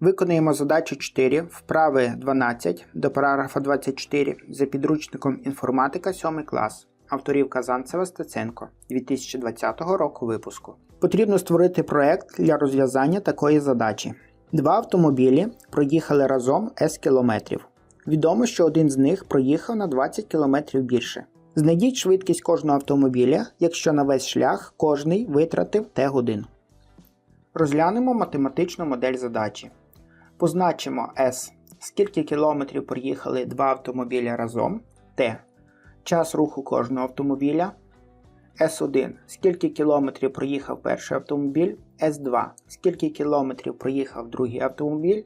Виконуємо задачу 4, вправи 12 до параграфа 24 за підручником інформатика 7 клас. Авторів Казанцева Стеценко 2020 року випуску. Потрібно створити проект для розв'язання такої задачі. Два автомобілі проїхали разом С кілометрів. Відомо, що один з них проїхав на 20 км більше. Знайдіть швидкість кожного автомобіля, якщо на весь шлях кожний витратив Т годин. Розглянемо математичну модель задачі. Позначимо S, скільки кілометрів проїхали два автомобіля разом, Т. Час руху кожного автомобіля. С1. Скільки кілометрів проїхав перший автомобіль. С2. Скільки кілометрів проїхав другий автомобіль.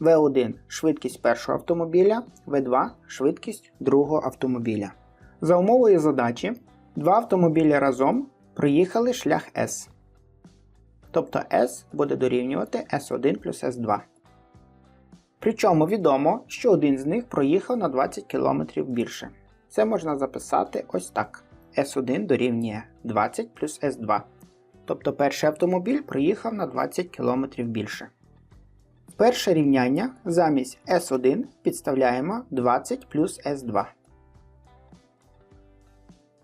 В1 швидкість першого автомобіля. В2 швидкість другого автомобіля. За умовою задачі, два автомобілі разом проїхали шлях S. Тобто S буде дорівнювати S1 плюс S2. Причому відомо, що один з них проїхав на 20 км більше. Це можна записати ось так. S1 дорівнює 20 плюс S2. Тобто перший автомобіль проїхав на 20 км більше. Перше рівняння замість S1 підставляємо 20 плюс S2.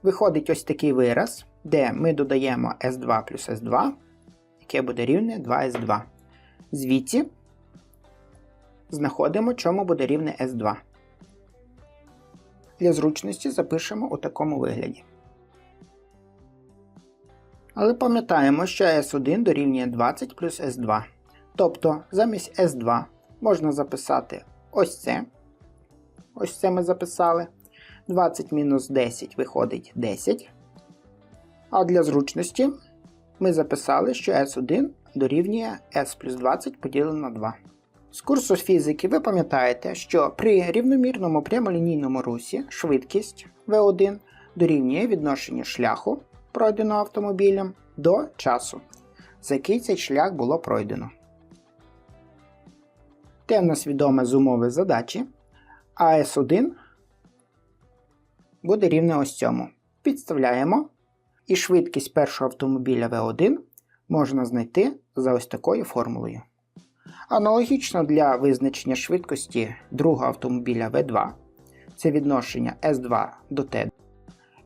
Виходить ось такий вираз, де ми додаємо S2 плюс S2, яке буде рівне 2S2. Звідси знаходимо, чому буде рівне S2. Для зручності запишемо у такому вигляді. Але пам'ятаємо, що S1 дорівнює 20 плюс S2. Тобто замість S2 можна записати ось це. Ось це ми записали. 20 мінус 10 виходить 10. А для зручності ми записали, що S1 дорівнює S плюс 20 поділено на 2. З курсу фізики ви пам'ятаєте, що при рівномірному прямолінійному русі швидкість V1 дорівнює відношенню шляху, пройденого автомобілем, до часу, за який цей шлях було пройдено. Те в нас з умови задачі, а S1 буде рівне ось цьому. Підставляємо, і швидкість першого автомобіля V1 можна знайти за ось такою формулою. Аналогічно для визначення швидкості другого автомобіля V2, це відношення S2 до T.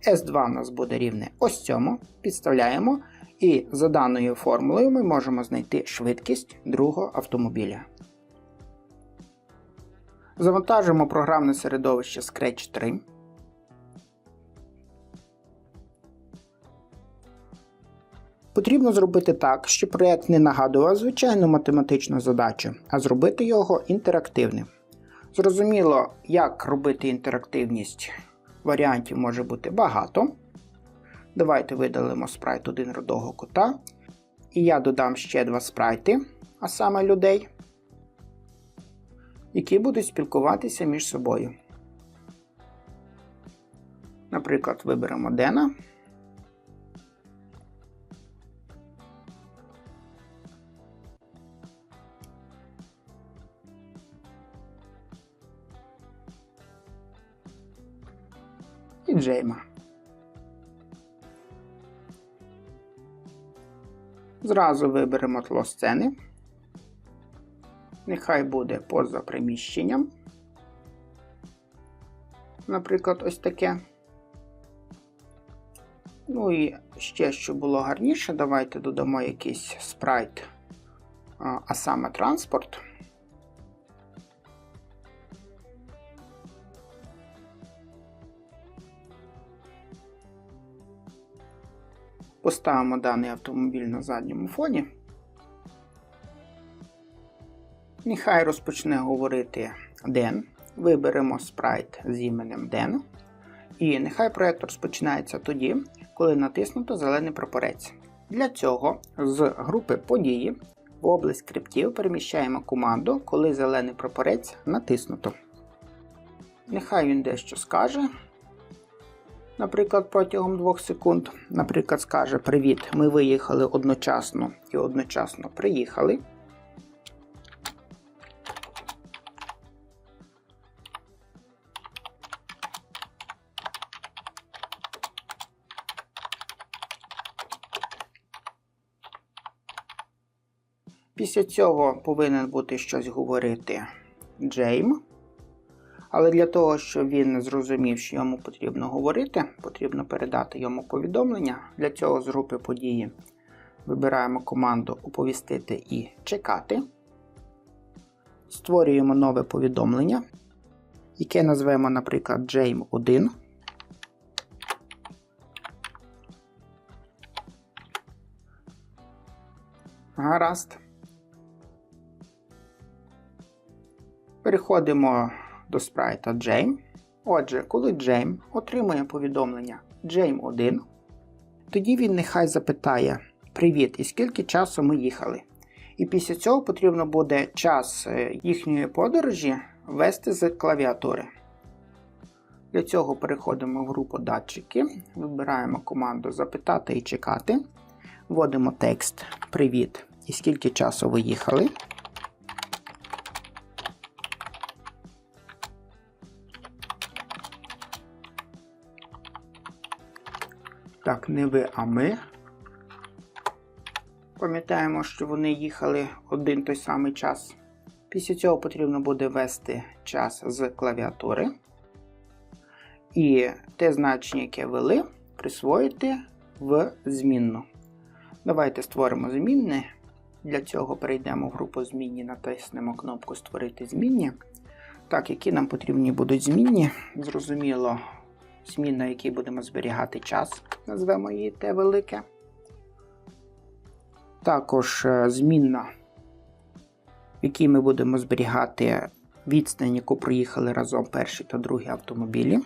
S2 у нас буде рівне ось цьому, підставляємо, і за даною формулою ми можемо знайти швидкість другого автомобіля. Завантажимо програмне середовище Scratch 3. Потрібно зробити так, щоб проєкт не нагадував звичайну математичну задачу, а зробити його інтерактивним. Зрозуміло, як робити інтерактивність варіантів може бути багато. Давайте видалимо спрайт один рудого кота. І я додам ще два спрайти, а саме людей, які будуть спілкуватися між собою. Наприклад, виберемо Дена. Джейма. Зразу виберемо тло сцени. Нехай буде поза приміщенням. Наприклад, ось таке. Ну і ще, що було гарніше, давайте додамо якийсь спрайт, а саме транспорт. Поставимо даний автомобіль на задньому фоні. Нехай розпочне говорити Ден. Виберемо спрайт з іменем Ден. І нехай проєкт розпочинається тоді, коли натиснуто зелений прапорець. Для цього з групи події в область скриптів переміщаємо команду, коли зелений прапорець натиснуто. Нехай він дещо скаже наприклад, протягом 2 секунд, наприклад, скаже Привіт, ми виїхали одночасно і одночасно приїхали. Після цього повинен бути щось говорити Джейм. Але для того, щоб він зрозумів, що йому потрібно говорити, потрібно передати йому повідомлення. Для цього з групи події вибираємо команду Оповістити і чекати. Створюємо нове повідомлення, яке назвемо, наприклад, Джейм 1. Гаразд. Переходимо до спрайта Джейм. Отже, коли Джейм отримує повідомлення Джейм 1, тоді він нехай запитає Привіт, і скільки часу ми їхали. І після цього потрібно буде час е, їхньої подорожі ввести з клавіатури. Для цього переходимо в групу датчики, вибираємо команду Запитати і чекати. Вводимо текст Привіт. І скільки часу ви їхали. Так, не ви, а ми. Пам'ятаємо, що вони їхали один той самий час. Після цього потрібно буде ввести час з клавіатури. І те значення, яке ввели, присвоїти в змінну. Давайте створимо змінне. Для цього перейдемо в групу змінні, натиснемо кнопку Створити змінні. Так, які нам потрібні будуть змінні. Зрозуміло, змінна, якій будемо зберігати час, назвемо її Т велике. Також е, змінна, в якій ми будемо зберігати відстань, яку проїхали разом перші та другі автомобілі.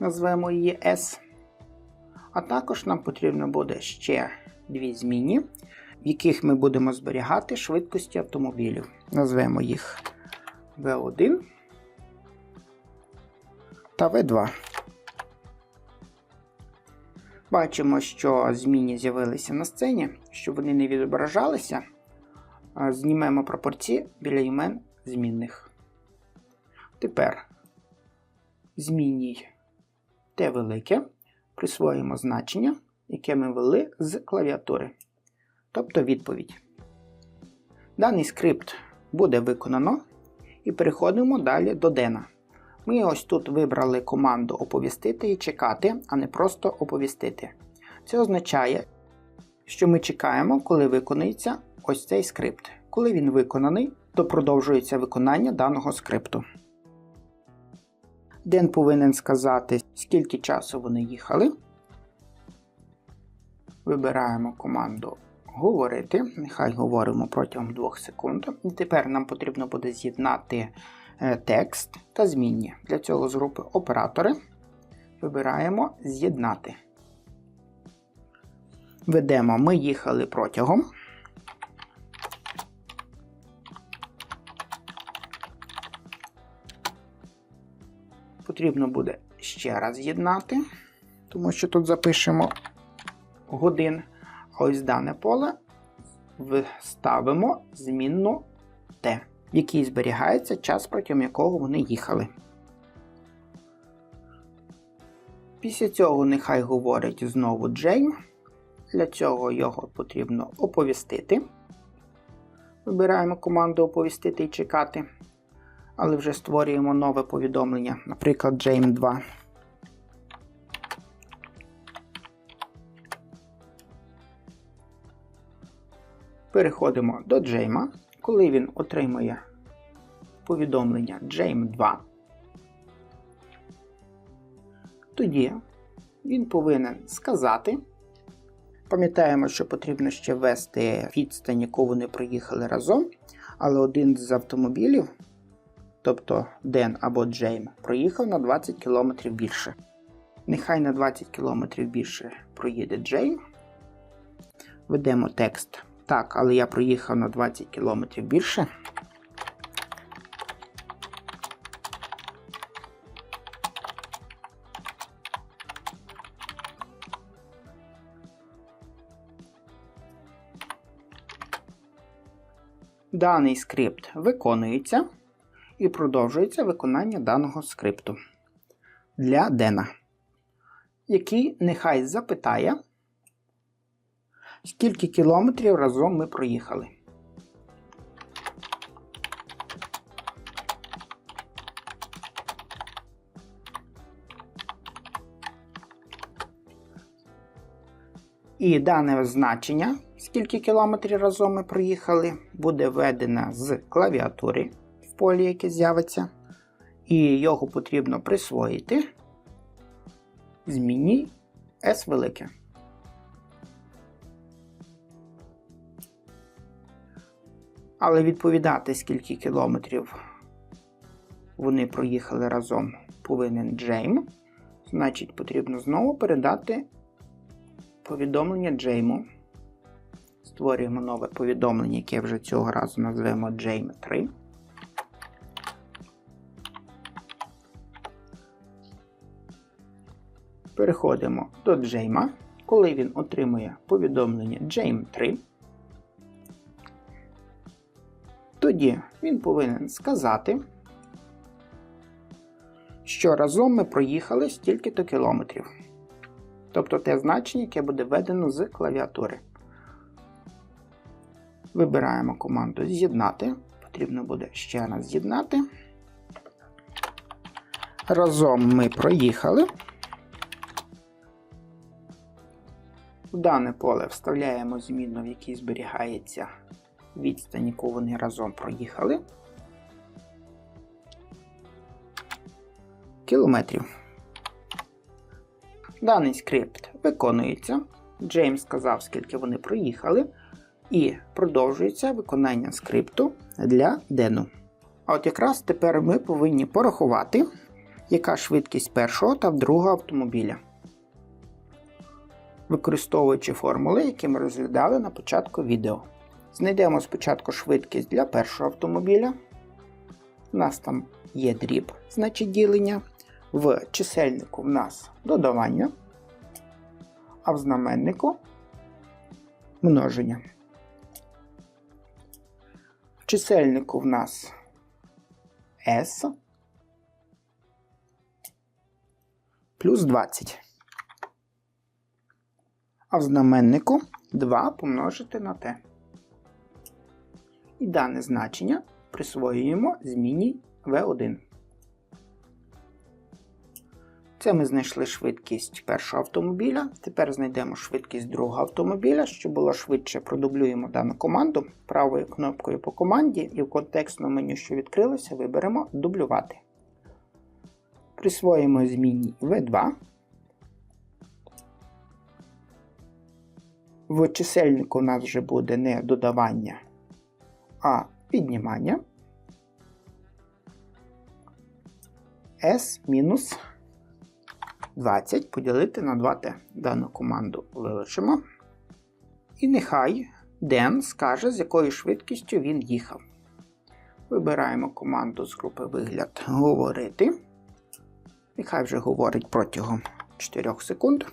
Назвемо її S. А також нам потрібно буде ще дві зміни, в яких ми будемо зберігати швидкості автомобілів. Назвемо їх V1 та V2. Бачимо, що зміни з'явилися на сцені, щоб вони не відображалися. Знімемо пропорції біля імен змінних. Тепер змінній Т велике присвоїмо значення, яке ми ввели з клавіатури, тобто відповідь. Даний скрипт буде виконано і переходимо далі до Дена. Ми ось тут вибрали команду оповістити і чекати, а не просто оповістити. Це означає, що ми чекаємо, коли виконується ось цей скрипт. Коли він виконаний, то продовжується виконання даного скрипту. Ден повинен сказати, скільки часу вони їхали. Вибираємо команду Говорити. Нехай говоримо протягом 2 секунд. І тепер нам потрібно буде з'єднати текст та змінні. Для цього з групи Оператори вибираємо З'єднати. Ведемо Ми їхали протягом. Потрібно буде ще раз з'єднати, тому що тут запишемо годин. А ось дане поле вставимо змінну Т в якій зберігається час, протягом якого вони їхали. Після цього нехай говорить знову Джейм. Для цього його потрібно оповістити. Вибираємо команду оповістити і чекати. Але вже створюємо нове повідомлення, наприклад, Джейм 2. Переходимо до Джейма коли він отримує повідомлення JAME2, тоді він повинен сказати. Пам'ятаємо, що потрібно ще ввести відстань, яку вони проїхали разом, але один з автомобілів, тобто Ден або Джейм, проїхав на 20 км більше. Нехай на 20 км більше проїде Джейм. Ведемо текст так, але я проїхав на 20 км більше. Даний скрипт виконується і продовжується виконання даного скрипту для Дена, який нехай запитає, скільки кілометрів разом ми проїхали. І дане значення, скільки кілометрів разом ми проїхали, буде введено з клавіатури в полі, яке з'явиться. І його потрібно присвоїти. Зміні S велике. Але відповідати, скільки кілометрів вони проїхали разом, повинен Джейм. Значить, потрібно знову передати повідомлення Джейму. Створюємо нове повідомлення, яке вже цього разу назвемо Джейм 3. Переходимо до Джейма. Коли він отримує повідомлення Джейм 3, тоді він повинен сказати, що разом ми проїхали стільки-то кілометрів. Тобто те значення, яке буде введено з клавіатури. Вибираємо команду З'єднати. Потрібно буде ще раз з'єднати. Разом ми проїхали. В дане поле вставляємо зміну, в якій зберігається відстань, яку вони разом проїхали. Кілометрів. Даний скрипт виконується. Джеймс сказав, скільки вони проїхали, і продовжується виконання скрипту для Дену. А от якраз тепер ми повинні порахувати, яка швидкість першого та другого автомобіля. Використовуючи формули, які ми розглядали на початку відео. Знайдемо спочатку швидкість для першого автомобіля. У нас там є дріб, значить ділення. В чисельнику в нас додавання, а в знаменнику множення. В чисельнику в нас S плюс 20. А в знаменнику 2 помножити на t. І дане значення присвоюємо зміні V1. Це ми знайшли швидкість першого автомобіля. Тепер знайдемо швидкість другого автомобіля. Щоб було швидше, продублюємо дану команду правою кнопкою по команді і в контекстному меню, що відкрилося, виберемо дублювати. Присвоїмо змінні V2. В чисельнику у нас вже буде не додавання, а піднімання. S мінус 20 поділити на 2t. Дану команду вилучимо. І нехай Ден скаже, з якою швидкістю він їхав. Вибираємо команду з групи вигляд Говорити. Нехай вже говорить протягом 4 секунд.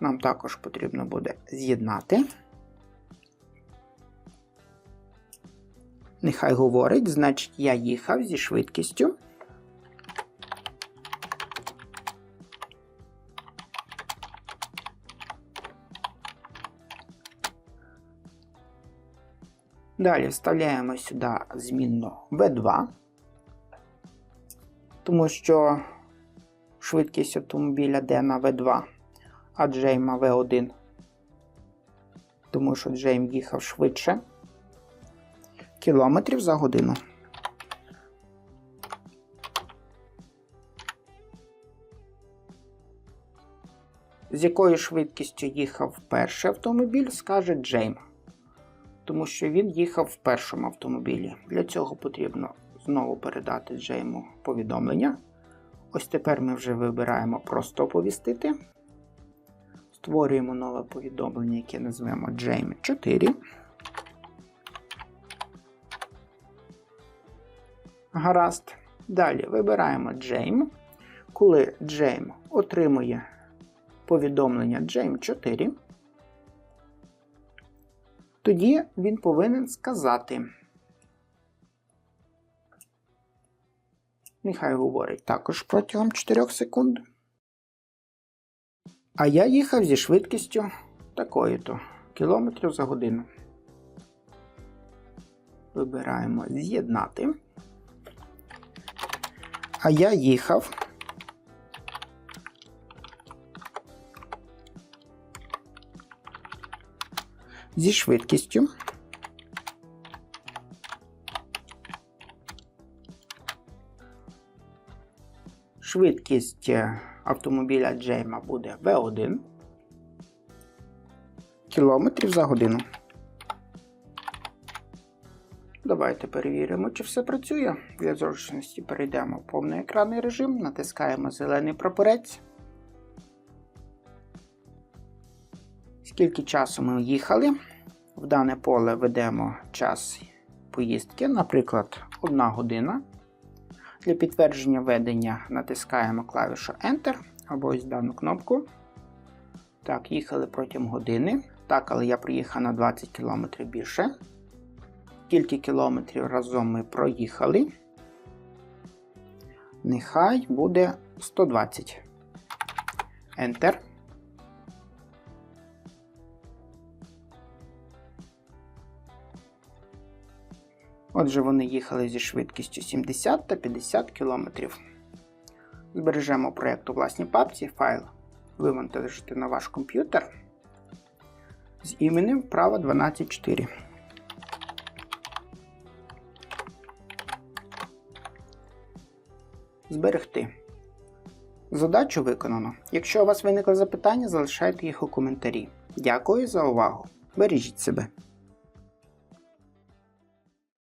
Нам також потрібно буде з'єднати. Нехай говорить, значить, я їхав зі швидкістю. Далі вставляємо сюди змінну V2, тому що швидкість автомобіля D на V2, а Джейма V1, тому що Джейм їхав швидше кілометрів за годину. З якою швидкістю їхав перший автомобіль, скаже Джейм тому що він їхав в першому автомобілі. Для цього потрібно знову передати Джейму повідомлення. Ось тепер ми вже вибираємо просто оповістити. Створюємо нове повідомлення, яке назвемо Джейм 4. Гаразд. Далі вибираємо Джейм. Коли Джейм отримує повідомлення Джейм 4, тоді він повинен сказати. Нехай говорить також протягом 4 секунд. А я їхав зі швидкістю такої-то кілометрів за годину. Вибираємо з'єднати а я їхав. Зі швидкістю. Швидкість е, автомобіля Джейма буде v 1 кілометрів за годину. Давайте перевіримо, чи все працює. Для зручності перейдемо в повноекранний режим, натискаємо зелений прапорець. Скільки часу ми їхали? В дане поле ведемо час поїздки, наприклад, 1 година. Для підтвердження ведення натискаємо клавішу Enter або ось дану кнопку. Так, їхали протягом години. Так, але я проїхав на 20 км більше. Скільки кілометрів разом ми проїхали? Нехай буде 120. Enter. Отже, вони їхали зі швидкістю 70 та 50 км. Збережемо проєкт у власній папці, файл вивантажити на ваш комп'ютер з іменем вправа 12.4. Зберегти. Задачу виконано. Якщо у вас виникли запитання, залишайте їх у коментарі. Дякую за увагу. Бережіть себе.